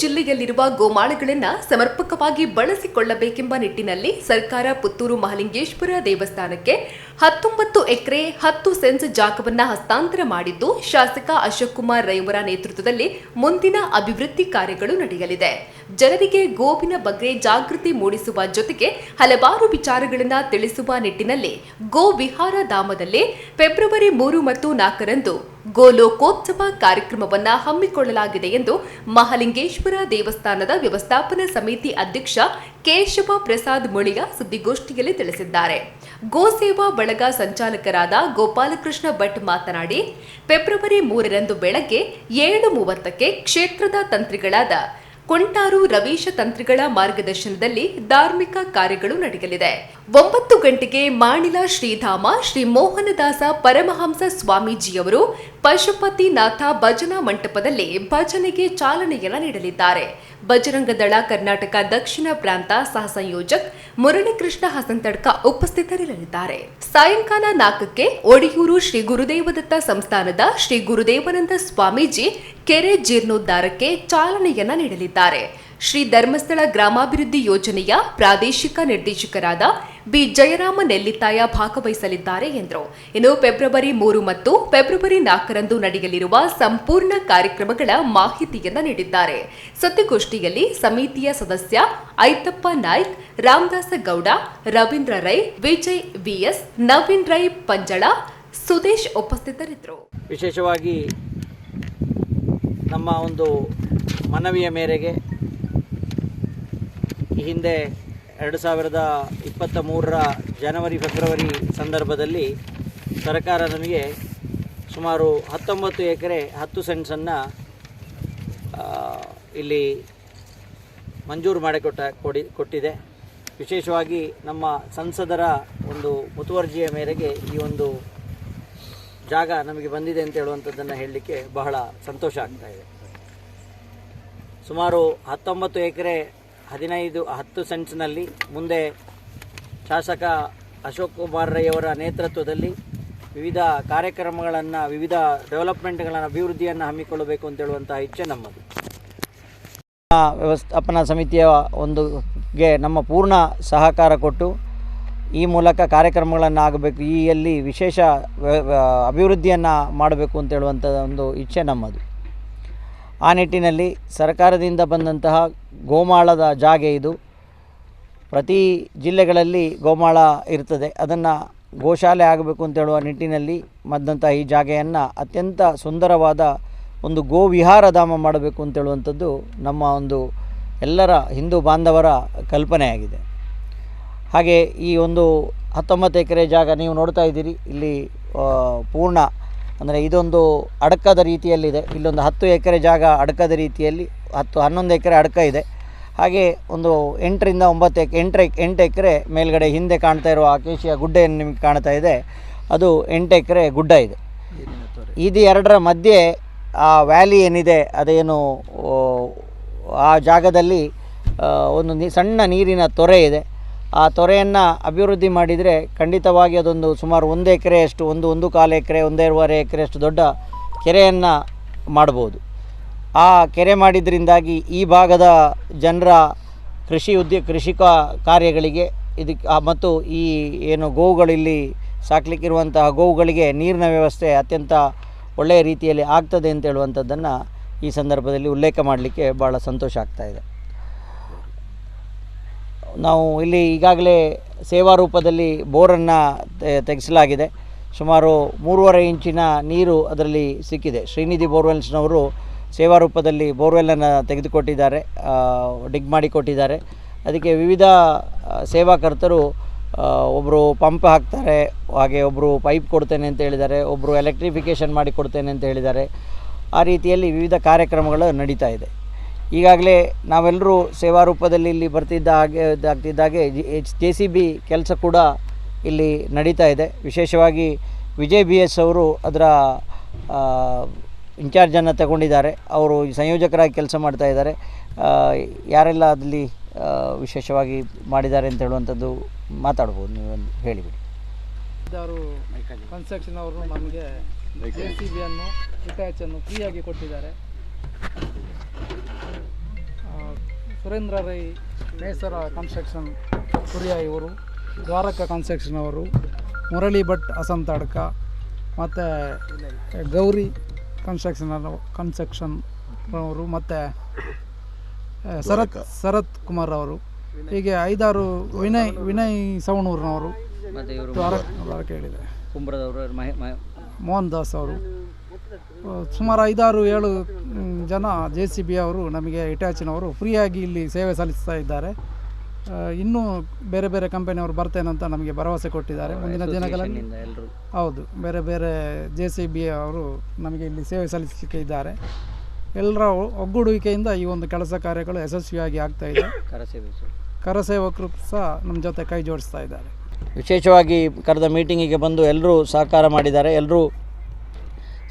ಜಿಲ್ಲೆಯಲ್ಲಿರುವ ಗೋಮಾಳಗಳನ್ನು ಸಮರ್ಪಕವಾಗಿ ಬಳಸಿಕೊಳ್ಳಬೇಕೆಂಬ ನಿಟ್ಟಿನಲ್ಲಿ ಸರ್ಕಾರ ಪುತ್ತೂರು ಮಹಾಲಿಂಗೇಶ್ವರ ದೇವಸ್ಥಾನಕ್ಕೆ ಹತ್ತೊಂಬತ್ತು ಎಕರೆ ಹತ್ತು ಸೆನ್ಸ್ ಜಾಗವನ್ನ ಹಸ್ತಾಂತರ ಮಾಡಿದ್ದು ಶಾಸಕ ಅಶೋಕ್ ಕುಮಾರ್ ರೈವರ ನೇತೃತ್ವದಲ್ಲಿ ಮುಂದಿನ ಅಭಿವೃದ್ಧಿ ಕಾರ್ಯಗಳು ನಡೆಯಲಿದೆ. ಜನರಿಗೆ ಗೋವಿನ ಬಗ್ಗೆ ಜಾಗೃತಿ ಮೂಡಿಸುವ ಜೊತೆಗೆ ಹಲವಾರು ವಿಚಾರಗಳನ್ನು ತಿಳಿಸುವ ನಿಟ್ಟಿನಲ್ಲಿ ಗೋ ವಿಹಾರ ಧಾಮದಲ್ಲಿ ಫೆಬ್ರವರಿ ಮೂರು ಮತ್ತು ನಾಲ್ಕರಂದು ಗೋಲೋಕೋತ್ಸವ ಕಾರ್ಯಕ್ರಮವನ್ನು ಹಮ್ಮಿಕೊಳ್ಳಲಾಗಿದೆ ಎಂದು ಮಹಾಲಿಂಗೇಶ್ವರ ದೇವಸ್ಥಾನದ ವ್ಯವಸ್ಥಾಪನಾ ಸಮಿತಿ ಅಧ್ಯಕ್ಷ ಕೇಶವ ಪ್ರಸಾದ್ ಮುಳಿಯ ಸುದ್ದಿಗೋಷ್ಠಿಯಲ್ಲಿ ತಿಳಿಸಿದ್ದಾರೆ. ಗೋಸೇವಾ ಬಳಗ ಸಂಚಾಲಕರಾದ ಗೋಪಾಲಕೃಷ್ಣ ಭಟ್ ಮಾತನಾಡಿ, ಫೆಬ್ರವರಿ ಮೂರರಂದು ಬೆಳಗ್ಗೆ ಏಳು ಮೂವತ್ತಕ್ಕೆ ಕ್ಷೇತ್ರದ ತಂತ್ರಿಗಳಾದ ಕೊಂಟಾರು ರವೀಶ ತಂತ್ರಿಗಳ ಮಾರ್ಗದರ್ಶನದಲ್ಲಿ ಧಾರ್ಮಿಕ ಕಾರ್ಯಗಳು ನಡೆಯಲಿದೆ. ಒಂಬತ್ತು ಗಂಟೆಗೆ ಮಾಣಿಲ ಶ್ರೀಧಾಮ ಶ್ರೀ ಮೋಹನದಾಸ ಪರಮಹಂಸ ಸ್ವಾಮೀಜಿಯವರು ಪಶುಪತಿನಾಥ ಭಜನಾ ಮಂಟಪದಲ್ಲಿ ಭಜನೆಗೆ ಚಾಲನೆಯನ್ನ ನೀಡಲಿದ್ದಾರೆ. ಬಜರಂಗ ದಳ ಕರ್ನಾಟಕ ದಕ್ಷಿಣ ಪ್ರಾಂತ ಸಹ ಸಂಯೋಜಕ್ ಮುರಳೀಕೃಷ್ಣ ಹಸಂತಡ್ಕ ಉಪಸ್ಥಿತರಿರಲಿದ್ದಾರೆ. ಸಾಯಂಕಾಲ ನಾಲ್ಕಕ್ಕೆ ಒಡಿಯೂರು ಶ್ರೀ ಗುರುದೇವದತ್ತ ಸಂಸ್ಥಾನದ ಶ್ರೀ ಗುರುದೇವಾನಂದ ಸ್ವಾಮೀಜಿ ಕೆರೆ ಜೀರ್ಣೋದ್ಧಾರಕ್ಕೆ ಚಾಲನೆಯನ್ನ ನೀಡಲಿದ್ದಾರೆ. ಶ್ರೀ ಧರ್ಮಸ್ಥಳ ಗ್ರಾಮಾಭಿವೃದ್ಧಿ ಯೋಜನೆಯ ಪ್ರಾದೇಶಿಕ ನಿರ್ದೇಶಕರಾದ ಬಿ. ಜಯರಾಮ ನೆಲ್ಲಿತಾಯ ಭಾಗವಹಿಸಲಿದ್ದಾರೆ ಎಂದರು. ಇನ್ನು ಫೆಬ್ರವರಿ ಮೂರು ಮತ್ತು ಫೆಬ್ರವರಿ ನಾಲ್ಕರಂದು ನಡೆಯಲಿರುವ ಸಂಪೂರ್ಣ ಕಾರ್ಯಕ್ರಮಗಳ ಮಾಹಿತಿಯನ್ನು ನೀಡಿದ್ದಾರೆ. ಸುದ್ದಿಗೋಷ್ಠಿಯಲ್ಲಿ ಸಮಿತಿಯ ಸದಸ್ಯ ಐತಪ್ಪ ನಾಯ್ಕ್, ರಾಮದಾಸ ಗೌಡ, ರವೀಂದ್ರ ರೈ, ವಿಜಯ್ ವಿಎಸ್, ನವೀನ್ ರೈ ಪಂಜಳ, ಸುದೇಶ್ ಉಪಸ್ಥಿತರಿದ್ದರು. ವಿಶೇಷವಾಗಿ ನಮ್ಮ ಒಂದು ಮನವಿಯ ಮೇರೆಗೆ ಈ ಹಿಂದೆ ಎರಡು ಸಾವಿರದ ಇಪ್ಪತ್ತ ಮೂರರ ಜನವರಿ, ಫೆಬ್ರವರಿ ಸಂದರ್ಭದಲ್ಲಿ ಸರ್ಕಾರ ನಮಗೆ ಸುಮಾರು ಹತ್ತೊಂಬತ್ತು ಎಕರೆ ಹತ್ತು ಸೆಂಟ್ಸನ್ನು ಇಲ್ಲಿ ಮಂಜೂರು ಮಾಡಿಕೊಟ್ಟ, ಕೊಡಿ, ಕೊಟ್ಟಿದೆ. ವಿಶೇಷವಾಗಿ ನಮ್ಮ ಸಂಸದರ ಒಂದು ಮುತುವರ್ಜಿಯ ಮೇರೆಗೆ ಈ ಒಂದು ಜಾಗ ನಮಗೆ ಬಂದಿದೆ ಅಂತ ಹೇಳುವಂಥದ್ದನ್ನು ಹೇಳಲಿಕ್ಕೆ ಬಹಳ ಸಂತೋಷ ಆಗ್ತಾ ಸುಮಾರು ಹತ್ತೊಂಬತ್ತು ಎಕರೆ ಹದಿನೈದು ಹತ್ತು ಸೆಂಟ್ಸ್ನಲ್ಲಿ ಮುಂದೆ ಶಾಸಕ ಅಶೋಕ್ ಕುಮಾರ್ ರೈಯವರ ನೇತೃತ್ವದಲ್ಲಿ ವಿವಿಧ ಕಾರ್ಯಕ್ರಮಗಳನ್ನು, ವಿವಿಧ ಡೆವಲಪ್ಮೆಂಟ್ಗಳನ್ನು, ಅಭಿವೃದ್ಧಿಯನ್ನು ಹಮ್ಮಿಕೊಳ್ಳಬೇಕು ಅಂತ ಹೇಳುವಂತಹ ಇಚ್ಛೆ ನಮ್ಮದು. ವ್ಯವಸ್ಥಾಪನಾ ಸಮಿತಿಯ ಒಂದು ಗೆ ನಮ್ಮ ಪೂರ್ಣ ಸಹಕಾರ ಕೊಟ್ಟು ಈ ಮೂಲಕ ಕಾರ್ಯಕ್ರಮಗಳನ್ನು ಆಗಬೇಕು, ಈ ಅಲ್ಲಿ ವಿಶೇಷ ಅಭಿವೃದ್ಧಿಯನ್ನು ಮಾಡಬೇಕು ಅಂತ ಹೇಳುವಂಥ ಒಂದು ಇಚ್ಛೆ ನಮ್ಮದು. ಆ ನಿಟ್ಟಿನಲ್ಲಿ ಸರ್ಕಾರದಿಂದ ಬಂದಂತಹ ಗೋಮಾಳದ ಜಾಗೆ ಇದು. ಪ್ರತಿ ಜಿಲ್ಲೆಗಳಲ್ಲಿ ಗೋಮಾಳ ಇರ್ತದೆ. ಅದನ್ನು ಗೋಶಾಲೆ ಆಗಬೇಕು ಅಂತ ಹೇಳುವ ನಿಟ್ಟಿನಲ್ಲಿ ಮದ್ದಂತಹ ಈ ಜಾಗೆಯನ್ನು ಅತ್ಯಂತ ಸುಂದರವಾದ ಒಂದು ಗೋ ವಿಹಾರ ಧಾಮ ಮಾಡಬೇಕು ಅಂತೇಳುವಂಥದ್ದು ನಮ್ಮ ಒಂದು ಎಲ್ಲರ ಹಿಂದೂ ಬಾಂಧವರ ಕಲ್ಪನೆಯಾಗಿದೆ. ಹಾಗೆ ಈ ಒಂದು ಹತ್ತೊಂಬತ್ತು ಎಕರೆ ಜಾಗ ನೀವು ನೋಡ್ತಾ ಇದ್ದೀರಿ. ಇಲ್ಲಿ ಪೂರ್ಣ ಅಂದರೆ ಇದೊಂದು ಅಡಕದ ರೀತಿಯಲ್ಲಿದೆ. ಇಲ್ಲೊಂದು ಹತ್ತು ಎಕರೆ ಜಾಗ ಅಡಕದ ರೀತಿಯಲ್ಲಿ, ಹತ್ತು ಹನ್ನೊಂದು ಎಕರೆ ಅಡಕ ಇದೆ. ಹಾಗೆ ಒಂದು ಎಂಟರಿಂದ ಒಂಬತ್ತು ಎಕ್ ಎಂಟು ಎಂಟು ಎಕರೆ ಮೇಲ್ಗಡೆ ಹಿಂದೆ ಕಾಣ್ತಾ ಇರುವ ಆಕೇಶಿಯ ಗುಡ್ಡ ಏನು ನಿಮಗೆ ಕಾಣ್ತಾ ಇದೆ. ಅದು ಎಂಟು ಎಕರೆ ಗುಡ್ಡ ಇದೆ. ಇದು ಎರಡರ ಮಧ್ಯೆ ಆ ವ್ಯಾಲಿ ಏನಿದೆ, ಅದೇನು ಆ ಜಾಗದಲ್ಲಿ ಒಂದು ಸಣ್ಣ ನೀರಿನ ತೊರೆ ಇದೆ. ಆ ತೊರೆಯನ್ನು ಅಭಿವೃದ್ಧಿ ಮಾಡಿದರೆ ಖಂಡಿತವಾಗಿ ಅದೊಂದು ಸುಮಾರು ಒಂದು ಎಕರೆಯಷ್ಟು ಒಂದು ಒಂದು ಕಾಲು ಎಕರೆ ಒಂದೂವರೆ ಎಕರೆಯಷ್ಟು ದೊಡ್ಡ ಕೆರೆಯನ್ನು ಮಾಡ್ಬೋದು. ಆ ಕೆರೆ ಮಾಡಿದ್ರಿಂದಾಗಿ ಈ ಭಾಗದ ಜನರ ಕೃಷಿ ಉದ್ಯ ಕೃಷಿಕ ಕಾರ್ಯಗಳಿಗೆ ಇದಕ್ಕೆ ಮತ್ತು ಈ ಏನು ಗೋವುಗಳಿಲ್ಲಿ ಸಾಕಲಿಕ್ಕಿರುವಂತಹ ಗೋವುಗಳಿಗೆ ನೀರಿನ ವ್ಯವಸ್ಥೆ ಅತ್ಯಂತ ಒಳ್ಳೆಯ ರೀತಿಯಲ್ಲಿ ಆಗ್ತದೆ ಅಂತ ಹೇಳುವಂಥದ್ದನ್ನು ಈ ಸಂದರ್ಭದಲ್ಲಿ ಉಲ್ಲೇಖ ಮಾಡಲಿಕ್ಕೆ ಭಾಳ ಸಂತೋಷ ಆಗ್ತಾ ಇದೆ. ನಾವು ಇಲ್ಲಿ ಈಗಾಗಲೇ ಸೇವಾ ರೂಪದಲ್ಲಿ ಬೋರನ್ನು ತೆಗೆಸಲಾಗಿದೆ. ಸುಮಾರು ಮೂರುವರೆ ಇಂಚಿನ ನೀರು ಅದರಲ್ಲಿ ಸಿಕ್ಕಿದೆ. ಶ್ರೀನಿಧಿ ಬೋರ್ವೆಲ್ಸ್ನವರು ಸೇವಾ ರೂಪದಲ್ಲಿ ಬೋರ್ವೆಲ್ಲನ್ನು ತೆಗೆದುಕೊಟ್ಟಿದ್ದಾರೆ ಡಿಗ್ ಮಾಡಿಕೊಟ್ಟಿದ್ದಾರೆ. ಅದಕ್ಕೆ ವಿವಿಧ ಸೇವಾಕರ್ತರು ಒಬ್ಬರು ಪಂಪ್ ಹಾಕ್ತಾರೆ, ಹಾಗೆ ಒಬ್ಬರು ಪೈಪ್ ಕೊಡ್ತೇನೆ ಅಂತ ಹೇಳಿದ್ದಾರೆ ಒಬ್ಬರು ಎಲೆಕ್ಟ್ರಿಫಿಕೇಷನ್ ಮಾಡಿ ಕೊಡ್ತೇನೆ ಅಂತ ಹೇಳಿದ್ದಾರೆ. ಆ ರೀತಿಯಲ್ಲಿ ವಿವಿಧ ಕಾರ್ಯಕ್ರಮಗಳು ನಡೀತಾ ಇದೆ. ಈಗಾಗಲೇ ನಾವೆಲ್ಲರೂ ಸೇವಾ ರೂಪದಲ್ಲಿ ಇಲ್ಲಿ ಬರ್ತಿದ್ದ ಹಾಗೆ ಆಗ್ತಿದ್ದಾಗೆ ಜೆ ಸಿ ಬಿ ಕೆಲಸ ಕೂಡ ಇಲ್ಲಿ ನಡೀತಾ ಇದೆ. ವಿಶೇಷವಾಗಿ ವಿಜಯ್ ಬಿ ಎಸ್ ಅವರು ಅದರ ಇನ್ಚಾರ್ಜನ್ನು ತಗೊಂಡಿದ್ದಾರೆ. ಅವರು ಸಂಯೋಜಕರಾಗಿ ಕೆಲಸ ಮಾಡ್ತಾ ಇದ್ದಾರೆ. ಆ, ಯಾರೆಲ್ಲ ಅಲ್ಲಿ ವಿಶೇಷವಾಗಿ ಮಾಡಿದ್ದಾರೆ ಅಂತ ಹೇಳುವಂಥದ್ದು ಮಾತಾಡ್ಬೋದು ನೀವು ಹೇಳಿಬಿಡಿ. ಅವರು ಕನ್ಸ್ಟ್ರಕ್ಷನ್ ಅವರು ನಮಗೆ ಜೆ ಸಿ ಬಿಯನ್ನು ಹಿಟಾಚನ್ನು ಫ್ರೀಯಾಗಿ ಕೊಟ್ಟಿದ್ದಾರೆ. ಸುರೇಂದ್ರ ರೈ ಮೇಸರ ಕನ್ಸ್ಟ್ರಕ್ಷನ್ ಕುರಿಯ ಇವರು ದ್ವಾರಕ ಕನ್ಸ್ಟ್ರಕ್ಷನ್ ಅವರು ಮುರಳಿ ಭಟ್ ಅಸಂತಾಡ್ಕ ಮತ್ತು ಗೌರಿ ಕನ್ಸ್ಟ್ರಕ್ಷನ್ ಕನ್ಸ್ಟ್ರಕ್ಷನ್ ಅವರು ಮತ್ತು ಶರತ್ ಶರತ್ ಕುಮಾರ್ ಅವರು. ಹೀಗೆ ಐದಾರು ವಿನಯ್ ವಿನಯ್ ಸವಣೂರ್ನವರು ದ್ವಾರಕ ಹೇಳಿದೆ ಕುಂಬ್ರದವರು ಮಹೇ ಮಹೇ ಮೋಹನ್ ದಾಸ್ ಅವರು. ಸುಮಾರು ಐದಾರು ಏಳು ಜನ ಜೆ ಸಿ ಬಿ ಅವರು ನಮಗೆ ಇಟ್ಯಾಚಿನವರು ಫ್ರೀಯಾಗಿ ಇಲ್ಲಿ ಸೇವೆ ಸಲ್ಲಿಸ್ತಾ ಇದ್ದಾರೆ. ಇನ್ನೂ ಬೇರೆ ಬೇರೆ ಕಂಪನಿಯವರು ಬರ್ತೇನೆ ಅಂತ ನಮಗೆ ಭರವಸೆ ಕೊಟ್ಟಿದ್ದಾರೆ. ಮುಂದಿನ ದಿನಗಳಲ್ಲಿ ಹೌದು ಬೇರೆ ಬೇರೆ ಜೆ ಸಿ ಬಿ ಅವರು ನಮಗೆ ಇಲ್ಲಿ ಸೇವೆ ಸಲ್ಲಿಸಲಿಕ್ಕೆ ಇದ್ದಾರೆ. ಎಲ್ಲರ ಒಗ್ಗೂಡುವಿಕೆಯಿಂದ ಈ ಒಂದು ಕೆಲಸ ಕಾರ್ಯಗಳು ಯಶಸ್ವಿಯಾಗಿ ಆಗ್ತಾ ಇದೆ. ಕರಸೇವೆ ಕರಸೇವಕರು ಸಹ ನಮ್ಮ ಜೊತೆ ಕೈ ಜೋಡಿಸ್ತಾ ಇದ್ದಾರೆ. ವಿಶೇಷವಾಗಿ ಕರೆದ ಮೀಟಿಂಗಿಗೆ ಬಂದು ಎಲ್ಲರೂ ಸಹಕಾರ ಮಾಡಿದ್ದಾರೆ. ಎಲ್ಲರೂ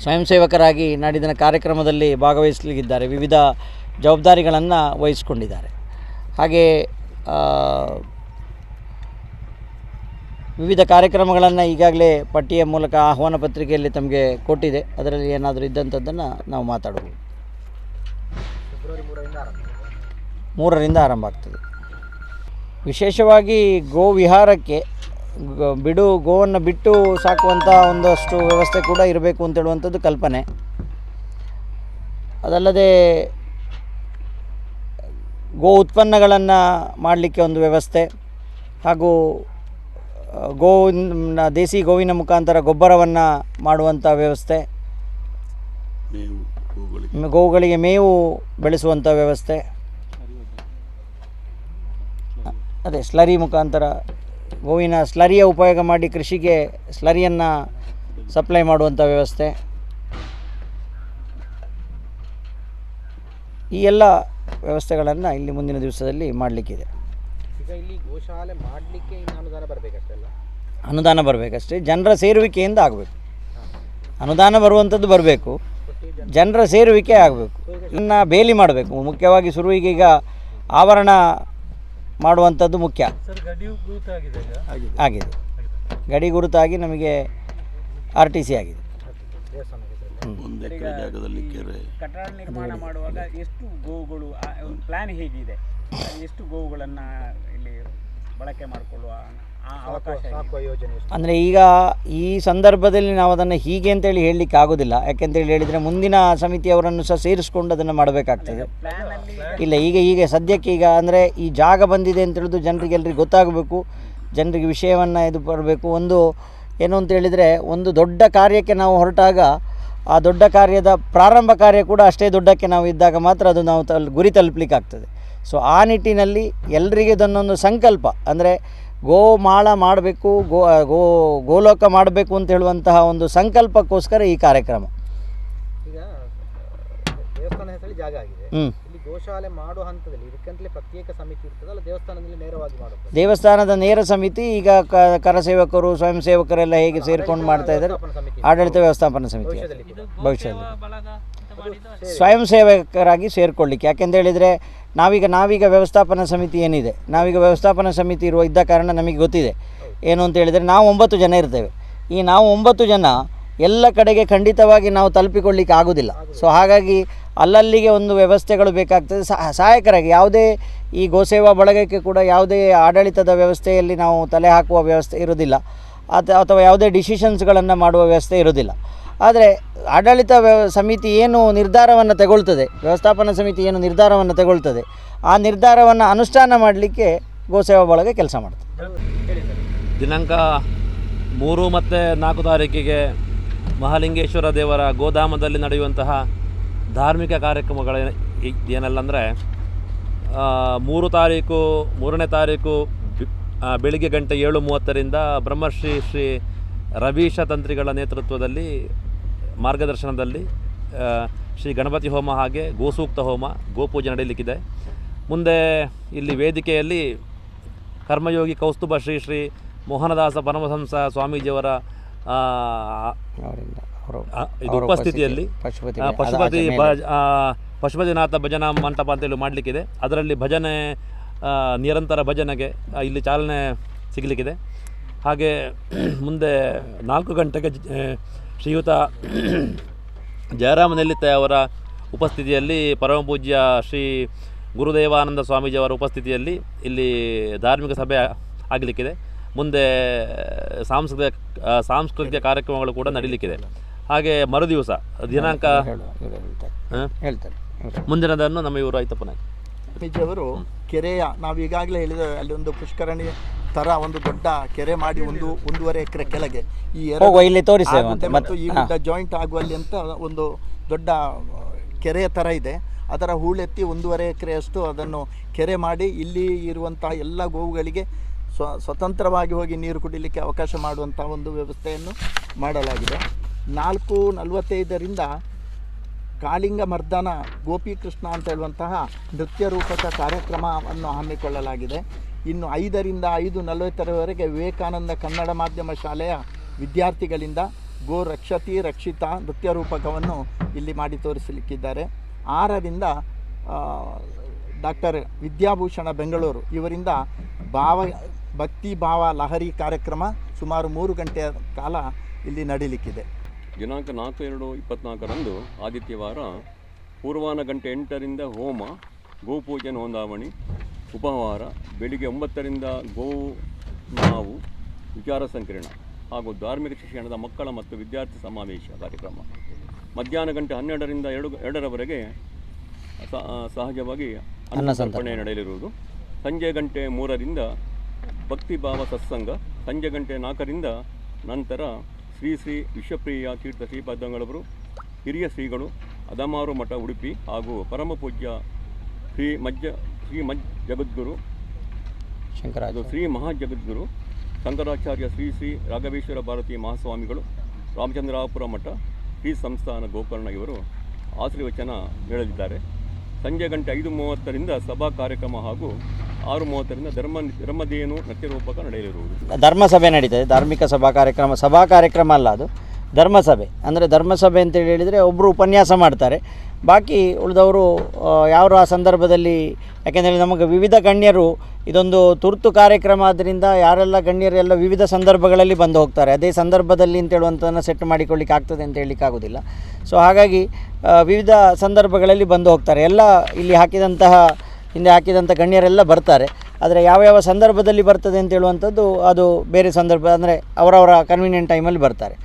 ಸ್ವಯಂ ಸೇವಕರಾಗಿ ನಡೆದಿನ ಕಾರ್ಯಕ್ರಮದಲ್ಲಿ ಭಾಗವಹಿಸಲಿದ್ದಾರೆ. ವಿವಿಧ ಜವಾಬ್ದಾರಿಗಳನ್ನು ವಹಿಸಿಕೊಂಡಿದ್ದಾರೆ. ಹಾಗೆ ವಿವಿಧ ಕಾರ್ಯಕ್ರಮಗಳನ್ನು ಈಗಾಗಲೇ ಪಟ್ಟಿಯ ಮೂಲಕ ಆಹ್ವಾನ ಪತ್ರಿಕೆಯಲ್ಲಿ ತಮಗೆ ಕೊಟ್ಟಿದೆ. ಅದರಲ್ಲಿ ಏನಾದರೂ ಇದ್ದಂಥದ್ದನ್ನು ನಾವು ಮಾತಾಡಬಹುದು ಮೂರರಿಂದ ಆರಂಭ ಆಗ್ತದೆ. ವಿಶೇಷವಾಗಿ ಗೋ ವಿಹಾರಕ್ಕೆ ಗ- ಬಿಡು ಗೋವನ್ನು ಬಿಟ್ಟು ಸಾಕುವಂಥ ಒಂದಷ್ಟು ವ್ಯವಸ್ಥೆ ಕೂಡ ಇರಬೇಕು ಅಂತೇಳುವಂಥದ್ದು ಕಲ್ಪನೆ. ಅದಲ್ಲದೆ ಗೋ ಉತ್ಪನ್ನಗಳನ್ನು ಮಾಡಲಿಕ್ಕೆ ಒಂದು ವ್ಯವಸ್ಥೆ ಹಾಗೂ ಗೋವಿನ ದೇಸಿ ಗೋವಿನ ಮುಖಾಂತರ ಗೊಬ್ಬರವನ್ನು ಮಾಡುವಂಥ ವ್ಯವಸ್ಥೆ. ಗೋವುಗಳಿಗೆ ಮೇವು ಬೆಳೆಸುವಂಥ ವ್ಯವಸ್ಥೆ. ಅದೇ ಸ್ಲರಿ ಮುಖಾಂತರ ಗೋವಿನ ಸ್ಲರಿಯ ಉಪಯೋಗ ಮಾಡಿ ಕೃಷಿಗೆ ಸ್ಲರಿಯನ್ನು ಸಪ್ಲೈ ಮಾಡುವಂಥ ವ್ಯವಸ್ಥೆ. ಈ ಎಲ್ಲ ವ್ಯವಸ್ಥೆಗಳನ್ನು ಇಲ್ಲಿ ಮುಂದಿನ ದಿವಸದಲ್ಲಿ ಮಾಡಲಿಕ್ಕಿದೆ. ಅನುದಾನ ಬರಬೇಕಷ್ಟೇ ಜನರ ಸೇರುವಿಕೆಯಿಂದ ಆಗಬೇಕು. ಅನುದಾನ ಬರುವಂಥದ್ದು ಬರಬೇಕು. ಜನರ ಸೇರುವಿಕೆ ಆಗಬೇಕು. ಇನ್ನು ಬೇಲಿ ಮಾಡಬೇಕು. ಮುಖ್ಯವಾಗಿ ಶುರುವಿಗೆ ಈಗ ಆವರಣ ಮಾಡುವಂಥದ್ದು ಮುಖ್ಯ. ಆಗಿದೆ. ಗಡಿ ಗುರುತಾಗಿ ನಮಗೆ ಆರ್ ಟಿ ಸಿ ಆಗಿದೆ. ಕಟ್ಟಡ ನಿರ್ಮಾಣ ಮಾಡುವಾಗ ಎಷ್ಟು ಗೋವುಗಳು ಆ ಒಂದು ಪ್ಲಾನ್ ಹೇಗಿದೆ? ಎಷ್ಟು ಗೋವುಗಳನ್ನು ಇಲ್ಲಿ ಬಳಕೆ ಮಾಡಿಕೊಳ್ಳುವ? ಸಾಕುವ ಯೋಜನೆ ಎಷ್ಟು ಅಂದರೆ ಈಗ ಈ ಸಂದರ್ಭದಲ್ಲಿ ನಾವು ಅದನ್ನು ಹೀಗೆ ಅಂತೇಳಿ ಹೇಳಲಿಕ್ಕೆ ಆಗೋದಿಲ್ಲ. ಯಾಕೆಂತೇಳಿ ಹೇಳಿದರೆ ಮುಂದಿನ ಸಮಿತಿಯವರನ್ನು ಸಹ ಸೇರಿಸ್ಕೊಂಡು ಅದನ್ನು ಮಾಡಬೇಕಾಗ್ತದೆ. ಇಲ್ಲ ಈಗ ಈಗ ಸದ್ಯಕ್ಕೆ ಈಗ ಅಂದರೆ ಈ ಜಾಗ ಬಂದಿದೆ ಅಂತ ಹೇಳಿದು ಜನರಿಗೆ ಎಲ್ಲರಿಗೆ ಗೊತ್ತಾಗಬೇಕು. ಜನರಿಗೆ ವಿಷಯವನ್ನು ಇದು ಬರಬೇಕು. ಒಂದು ಏನು ಅಂತ ಹೇಳಿದರೆ ಒಂದು ದೊಡ್ಡ ಕಾರ್ಯಕ್ಕೆ ನಾವು ಹೊರಟಾಗ ಆ ದೊಡ್ಡ ಕಾರ್ಯದ ಪ್ರಾರಂಭ ಕಾರ್ಯ ಕೂಡ ಅಷ್ಟೇ ದೊಡ್ಡಕ್ಕೆ ನಾವು ಇದ್ದಾಗ ಮಾತ್ರ ಅದು ನಾವು ತಲ್ ಗುರಿ ತಲುಪಲಿಕ್ಕೆ ಆಗ್ತದೆ ಸೊ ಆ ನಿಟ್ಟಿನಲ್ಲಿ ಎಲ್ಲರಿಗೆ ಇದನ್ನೊಂದು ಸಂಕಲ್ಪ. ಅಂದರೆ ಗೋಮಾಳ ಮಾಡಬೇಕು ಗೋ ಗೋ ಗೋಲೋಕ ಮಾಡಬೇಕು ಅಂತ ಹೇಳುವಂತಹ ಒಂದು ಸಂಕಲ್ಪಕ್ಕೋಸ್ಕರ ಈ ಕಾರ್ಯಕ್ರಮ. ಈಗ ದೇವಸ್ಥಾನ ಹೆಸರಲ್ಲಿ ಜಾಗ ಆಗಿದೆ. ಇಲ್ಲಿ ಗೋಶಾಲೆ ಮಾಡುವ ಹಂತದಲ್ಲಿ ಇದಕ್ಕಂತಲೇ ಪ್ರತ್ಯೇಕ ಸಮಿತಿ ಇರ್ತದೆ ಅಲ್ಲ ದೇವಸ್ಥಾನದಲ್ಲಿ ನೇರವಾಗಿ ಮಾಡುತ್ತೆ ದೇವಸ್ಥಾನದ ನೇರ ಸಮಿತಿ ಈಗ ಕರಸೇವಕರು ಸ್ವಯಂ ಸೇವಕರೆಲ್ಲ ಹೇಗೆ ಸೇರ್ಕೊಂಡು ಮಾಡ್ತಾ ಇದ್ದಾರೆ? ಆಡಳಿತ ವ್ಯವಸ್ಥಾಪನ ಸಮಿತಿ ಭವಿಷ್ಯದಲ್ಲಿ ಭವಿಷ್ಯದಲ್ಲಿ. ಸ್ವಯಂ ಸೇವಕರಾಗಿ ಸೇರಿಕೊಳ್ಳಿಕ್ಕೆ. ಯಾಕೆಂತ ಹೇಳಿದರೆ ನಾವೀಗ ನಾವೀಗ ವ್ಯವಸ್ಥಾಪನಾ ಸಮಿತಿ ಏನಿದೆ? ನಾವೀಗ ವ್ಯವಸ್ಥಾಪನಾ ಸಮಿತಿ ಇರುವ ಇದ್ದ ಕಾರಣ ನಮಗೆ ಗೊತ್ತಿದೆ. ಏನು ಅಂತ ಹೇಳಿದರೆ ನಾವು ಒಂಬತ್ತು ಜನ ಇರ್ತೇವೆ. ಈ ನಾವು ಒಂಬತ್ತು ಜನ ಎಲ್ಲ ಕಡೆಗೆ ಖಂಡಿತವಾಗಿ ನಾವು ತಲುಪಿಕೊಳ್ಳಿಕ್ಕೆ ಆಗೋದಿಲ್ಲ. ಸೊ ಹಾಗಾಗಿ ಅಲ್ಲಲ್ಲಿಗೆ ಒಂದು ವ್ಯವಸ್ಥೆಗಳು ಬೇಕಾಗ್ತದೆ. ಸಹ- ಸಹಾಯಕರಾಗಿ ಯಾವುದೇ ಈ ಗೋಸೇವಾ ಬಳಗಕ್ಕೆ ಕೂಡ ಯಾವುದೇ ಆಡಳಿತದ ವ್ಯವಸ್ಥೆಯಲ್ಲಿ ನಾವು ತಲೆ ಹಾಕುವ ವ್ಯವಸ್ಥೆ ಇರೋದಿಲ್ಲ. ಅಥ ಅಥವಾ ಯಾವುದೇ ಡಿಸಿಷನ್ಸ್ಗಳನ್ನು ಮಾಡುವ ವ್ಯವಸ್ಥೆ ಇರೋದಿಲ್ಲ. ಆದರೆ ಆಡಳಿತ ವ್ಯವ ಸಮಿತಿ ಏನು ನಿರ್ಧಾರವನ್ನು ತಗೊಳ್ತದೆ, ವ್ಯವಸ್ಥಾಪನಾ ಸಮಿತಿ ಏನು ನಿರ್ಧಾರವನ್ನು ತಗೊಳ್ತದೆ, ಆ ನಿರ್ಧಾರವನ್ನು ಅನುಷ್ಠಾನ ಮಾಡಲಿಕ್ಕೆ ಗೋಸೇವಾ ಬಳಗ ಕೆಲಸ ಮಾಡ್ತದೆ. ದಿನಾಂಕ ಮೂರು ಮತ್ತು ನಾಲ್ಕು ತಾರೀಕಿಗೆ ಮಹಾಲಿಂಗೇಶ್ವರ ದೇವರ ಗೋಧಾಮದಲ್ಲಿ ನಡೆಯುವಂತಹ ಧಾರ್ಮಿಕ ಕಾರ್ಯಕ್ರಮಗಳ ಏನಲ್ಲ ಅಂದರೆ ಮೂರು ತಾರೀಕು, ಮೂರನೇ ತಾರೀಕು ಬೆಳಿಗ್ಗೆ ಗಂಟೆ ಏಳು ಮೂವತ್ತರಿಂದ ಬ್ರಹ್ಮಶ್ರೀ ಶ್ರೀ ರವೀಶ ತಂತ್ರಿಗಳ ನೇತೃತ್ವದಲ್ಲಿ ಮಾರ್ಗದರ್ಶನದಲ್ಲಿ ಶ್ರೀ ಗಣಪತಿ ಹೋಮ ಹಾಗೆ ಗೋಸೂಕ್ತ ಹೋಮ ಗೋಪೂಜೆ ನಡೀಲಿಕ್ಕಿದೆ ಮುಂದೆ ಇಲ್ಲಿ ವೇದಿಕೆಯಲ್ಲಿ ಕರ್ಮಯೋಗಿ ಕೌಸ್ತುಭ ಶ್ರೀ ಶ್ರೀ ಮೋಹನದಾಸ ಪರಮಹಂಸ ಸ್ವಾಮೀಜಿಯವರ ಇದು ಉಪಸ್ಥಿತಿಯಲ್ಲಿ ಪಶುಪತಿ ಭಜ ಪಶುಪತಿನಾಥ ಭಜನಾ ಮಂಟಪ ಅಂತೇಳಿ ಮಾಡಲಿಕ್ಕಿದೆ. ಅದರಲ್ಲಿ ಭಜನೆ ನಿರಂತರ ಭಜನೆಗೆ ಇಲ್ಲಿ ಚಾಲನೆ ಸಿಗಲಿಕ್ಕಿದೆ. ಹಾಗೆ ಮುಂದೆ ನಾಲ್ಕು ಗಂಟೆಗೆ ಶ್ರೀಯುತ ಜಯರಾಮ ಅವರ ಉಪಸ್ಥಿತಿಯಲ್ಲಿ ಪರಮ ಪೂಜ್ಯ ಶ್ರೀ ಗುರುದೇವಾನಂದ ಸ್ವಾಮೀಜಿಯವರ ಉಪಸ್ಥಿತಿಯಲ್ಲಿ ಇಲ್ಲಿ ಧಾರ್ಮಿಕ ಸಭೆ ಆಗಲಿಕ್ಕಿದೆ. ಮುಂದೆ ಸಾಂಸ್ಕೃತಿಕ ಸಾಂಸ್ಕೃತಿಕ ಕಾರ್ಯಕ್ರಮಗಳು ಕೂಡ ನಡೀಲಿಕ್ಕಿದೆ. ಹಾಗೆ ಮರುದಿವಸ ದಿನಾಂಕ ಹೇಳ್ತಾರೆ ಮುಂದಿನದನ್ನು ನಮ್ಮ ಇವರು ಆಯ್ತಪ್ಪ ನಾಯ್ಕ ಸ್ವಾಮೀಜಿಯವರು ಕೆರೆಯ ನಾವು ಈಗಾಗಲೇ ಹೇಳಿದ ಅಲ್ಲಿ ಒಂದು ಪುಷ್ಕರಣಿ ತರ ಒಂದು ದೊಡ್ಡ ಕೆರೆ ಮಾಡಿ ಒಂದು ಒಂದೂವರೆ ಎಕರೆ ಕೆಳಗೆ ಈ ಎರಡು ಹೋಗುವ, ಇಲ್ಲಿ ತೋರಿಸ್ತೇವೆ ಗುಡ್ಡೆ ಮತ್ತೆ. ಮತ್ತು ಈ ಗುಡ್ಡ ಜಾಯಿಂಟ್ ಆಗುವಲ್ಲಿ ಅಂತ ಒಂದು ದೊಡ್ಡ ಕೆರೆಯ ಥರ ಇದೆ. ಅದರ ಹೂಳೆತ್ತಿ ಒಂದೂವರೆ ಎಕರೆಯಷ್ಟು ಅದನ್ನು ಕೆರೆ ಮಾಡಿ ಇಲ್ಲಿ ಇರುವಂಥ ಎಲ್ಲ ಗೋವುಗಳಿಗೆ ಸ್ವ ಸ್ವತಂತ್ರವಾಗಿ ಹೋಗಿ ನೀರು ಕುಡಿಲಿಕ್ಕೆ ಅವಕಾಶ ಮಾಡುವಂಥ ಒಂದು ವ್ಯವಸ್ಥೆಯನ್ನು ಮಾಡಲಾಗಿದೆ. ನಾಲ್ಕು ನಲವತ್ತೈದರಿಂದ ಕಾಳಿಂಗ ಮರ್ದನ ಗೋಪಿಕೃಷ್ಣ ಅಂತ ಹೇಳುವಂತಹ ನೃತ್ಯ ರೂಪಕ ಕಾರ್ಯಕ್ರಮವನ್ನು ಹಮ್ಮಿಕೊಳ್ಳಲಾಗಿದೆ. ಇನ್ನು ಐದರಿಂದ ಐದು ನಲವತ್ತರವರೆಗೆ ವಿವೇಕಾನಂದ ಕನ್ನಡ ಮಾಧ್ಯಮ ಶಾಲೆಯ ವಿದ್ಯಾರ್ಥಿಗಳಿಂದ ಗೋ ರಕ್ಷತಿ ರಕ್ಷಿತ ನೃತ್ಯ ರೂಪಕವನ್ನು ಇಲ್ಲಿ ಮಾಡಿ ತೋರಿಸಲಿಕ್ಕಿದ್ದಾರೆ. ಆರರಿಂದ ಡಾಕ್ಟರ್ ವಿದ್ಯಾಭೂಷಣ ಬೆಂಗಳೂರು. ಇವರಿಂದ ಭಾವ, ಭಕ್ತಿ ಭಾವ ಲಹರಿ ಕಾರ್ಯಕ್ರಮ ಸುಮಾರು ಮೂರು ಗಂಟೆಯ ಕಾಲ ಇಲ್ಲಿ ನಡೀಲಿಕ್ಕಿದೆ. ದಿನಾಂಕ ನಾಲ್ಕು ಎರಡು ಇಪ್ಪತ್ನಾಲ್ಕರಂದು ಆದಿತ್ಯವಾರ ಪೂರ್ವಾನ ಗಂಟೆ ಎಂಟರಿಂದ ಹೋಮ, ಗೋಪೂಜೆ, ನೋಂದಾವಣಿ ಉಪಹಾರ ಬೆಳಿಗ್ಗೆ ಒಂಬತ್ತರಿಂದ ಗೋವು ನಾವು ವಿಚಾರ ಸಂಕಿರಣ ಹಾಗೂ ಧಾರ್ಮಿಕ ಶಿಕ್ಷಣದ ಮಕ್ಕಳ ಮತ್ತು ವಿದ್ಯಾರ್ಥಿ ಸಮಾವೇಶ ಕಾರ್ಯಕ್ರಮ. ಮಧ್ಯಾಹ್ನ ಗಂಟೆ ಹನ್ನೆರಡರಿಂದ ಎರಡು ಎರಡರವರೆಗೆ ಸಹಜವಾಗಿ ಅನ್ನ ಸಂತರ್ಪಣೆ. ನಡೆಯಲಿರುವುದು. ಸಂಜೆ ಗಂಟೆ ಮೂರರಿಂದ ಭಕ್ತಿಭಾವ ಸತ್ಸಂಗ ಸಂಜೆ ಗಂಟೆ ನಾಲ್ಕರಿಂದ ನಂತರ ಶ್ರೀ ಶ್ರೀ ವಿಶ್ವಪ್ರಿಯ ತೀರ್ಥ ಶ್ರೀಪಾದಂಗಳವರು ಹಿರಿಯ ಶ್ರೀಗಳು ಅದಮಾರು ಮಠ ಉಡುಪಿ ಹಾಗೂ ಪರಮ ಪೂಜ್ಯ ಶ್ರೀ ಮಜ್ಜ ಶ್ರೀ ಮಜ್ ಜಗದ್ಗುರು. ಅದು ಶ್ರೀ ಮಹಾಜಗದ್ಗುರು. ಶಂಕರಾಚಾರ್ಯ ಶ್ರೀ ಶ್ರೀ ರಾಘವೇಶ್ವರ ಭಾರತಿ ಮಹಾಸ್ವಾಮಿಗಳು ರಾಮಚಂದ್ರಾಪುರ ಮಠ ಶ್ರೀ ಸಂಸ್ಥಾನ ಗೋಕರ್ಣ ಇವರು ಆಶೀರ್ವಚನ ನೀಡಲಿದ್ದಾರೆ. ಸಂಜೆ ಗಂಟೆ ಐದು ಮೂವತ್ತರಿಂದ ಸಭಾ ಕಾರ್ಯಕ್ರಮ ಹಾಗೂ ಆರು ಮೂವತ್ತರಿಂದ ಧರ್ಮ ಧರ್ಮದೇನು ನೃತ್ಯರೂಪಕ ನಡೆಯಲಿರುವುದು. ಧರ್ಮಸಭೆ ನಡೀತದೆ. ಧಾರ್ಮಿಕ ಸಭಾ ಕಾರ್ಯಕ್ರಮ ಸಭಾ ಕಾರ್ಯಕ್ರಮ ಅಲ್ಲ ಅದು. ಧರ್ಮಸಭೆ. ಅಂದರೆ ಧರ್ಮಸಭೆ ಅಂತೇಳಿ ಹೇಳಿದರೆ ಒಬ್ಬರು ಉಪನ್ಯಾಸ ಮಾಡ್ತಾರೆ. ಬಾಕಿ ಉಳಿದವರು, ಆ ಸಂದರ್ಭದಲ್ಲಿ, ಯಾಕೆಂದರೆ ನಮಗೆ ವಿವಿಧ ಗಣ್ಯರು, ಇದೊಂದು ತುರ್ತು ಕಾರ್ಯಕ್ರಮ ಆದ್ದರಿಂದ ಯಾರೆಲ್ಲ ಗಣ್ಯರೆಲ್ಲ ವಿವಿಧ ಸಂದರ್ಭಗಳಲ್ಲಿ ಬಂದು ಹೋಗ್ತಾರೆ. ಅದೇ ಸಂದರ್ಭದಲ್ಲಿ ಅಂತ ಹೇಳುವಂಥದ್ದನ್ನು ಸೆಟ್ ಮಾಡಿಕೊಳ್ಳಿಕ್ಕೆ ಆಗ್ತದೆ ಅಂತ ಹೇಳಲಿಕ್ಕೆ ಆಗೋದಿಲ್ಲ. ಸೊ ಹಾಗಾಗಿ ವಿವಿಧ ಸಂದರ್ಭಗಳಲ್ಲಿ ಬಂದು ಹೋಗ್ತಾರೆ. ಎಲ್ಲ ಇಲ್ಲಿ ಹಾಕಿದಂತಹ, ಹಿಂದೆ ಹಾಕಿದಂಥ ಗಣ್ಯರೆಲ್ಲ ಬರ್ತಾರೆ. ಆದರೆ ಯಾವ ಯಾವ ಸಂದರ್ಭದಲ್ಲಿ ಬರ್ತದೆ ಅಂತ ಹೇಳುವಂಥದ್ದು ಅದು ಬೇರೆ ಸಂದರ್ಭ, ಅಂದರೆ ಅವರವರ ಕನ್ವೀನಿಯೆಂಟ್ ಟೈಮಲ್ಲಿ ಬರ್ತಾರೆ.